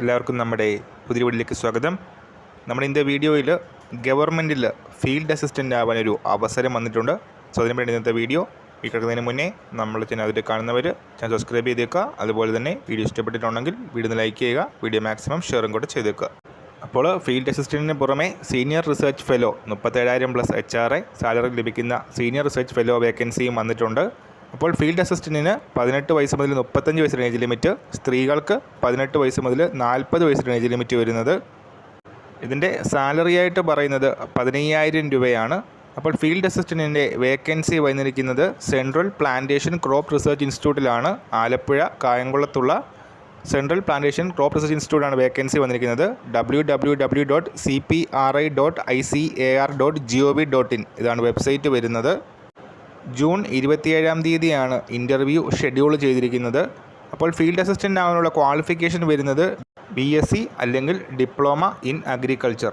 എല്ലാവർക്കും നമ്മുടെ പുതിയ വീട്ടിലേക്ക് സ്വാഗതം. നമ്മുടെ ഇന്നത്തെ വീഡിയോയിൽ ഗവൺമെന്റിൽ ഫീൽഡ് അസിസ്റ്റന്റ് ആവാനൊരു അവസരം വന്നിട്ടുണ്ട്. സോ അതിനു വേണ്ടി ഇന്നത്തെ വീഡിയോ ഈ കിടക്കുന്നതിന് മുന്നേ നമ്മൾ ചാനൽ അതിൽ കാണുന്നവർ ചാനൽ സബ്സ്ക്രൈബ് ചെയ്തേക്കുക. അതുപോലെ തന്നെ വീഡിയോ ഇഷ്ടപ്പെട്ടിട്ടുണ്ടെങ്കിൽ വീഡിയോ ലൈക്ക് ചെയ്യുക വീഡിയോ മാക്സിമം ഷെയറും കൂടെ ചെയ്തേക്കുക. അപ്പോൾ ഫീൽഡ് അസിസ്റ്റന്റിന് പുറമെ senior research fellow മുപ്പത്തേഴായിരം plus H R A salary ലഭിക്കുന്ന സീനിയർ റിസർച്ച് ഫെലോ വേക്കൻസിയും വന്നിട്ടുണ്ട്. അപ്പോൾ ഫീൽഡ് അസിസ്റ്റന്റിന് പതിനെട്ട് വയസ്സ് മുതൽ മുപ്പത്തഞ്ച് വയസ്സ് ഏജ് ലിമിറ്റ് സ്ത്രീകൾക്ക് പതിനെട്ട് വയസ്സ് മുതൽ നാൽപ്പത് വയസ്സ് ഏജ് ലിമിറ്റ് വരുന്നത്. ഇതിന്റെ സാലറി ആയിട്ട് പറയുന്നത് പതിനയ്യായിരം രൂപയാണ്. അപ്പോൾ ഫീൽഡ് അസിസ്റ്റന്റിന്റെ വേക്കൻസി വന്നിരിക്കുന്നത് സെൻട്രൽ പ്ലാന്റേഷൻ ക്രോപ്പ് റിസർച്ച് ഇൻസ്റ്റിറ്റ്യൂട്ടിലാണ് ആലപ്പുഴ കായംകുളത്തുള്ള സെൻട്രൽ പ്ലാന്റേഷൻ ക്രോപ്പ് റിസർച്ച് ഇൻസ്റ്റിറ്റ്യൂട്ടാണ് വേക്കൻസി വന്നിരിക്കുന്നത്. W W W dot C P R I dot I C A R dot G O V dot in ഇതാണ് വെബ്സൈറ്റ് വരുന്നത്. June ഇരുപത്തിയേഴാം തീയതിയാണ് interview schedule ചെയ്തിരിക്കുന്നത്. അപ്പോൾ ഫീൽഡ് അസിസ്റ്റന്റ് ആവാനുള്ള ക്വാളിഫിക്കേഷൻ വരുന്നത് ബി എസ് സി അല്ലെങ്കിൽ ഡിപ്ലോമ ഇൻ അഗ്രികൾച്ചർ.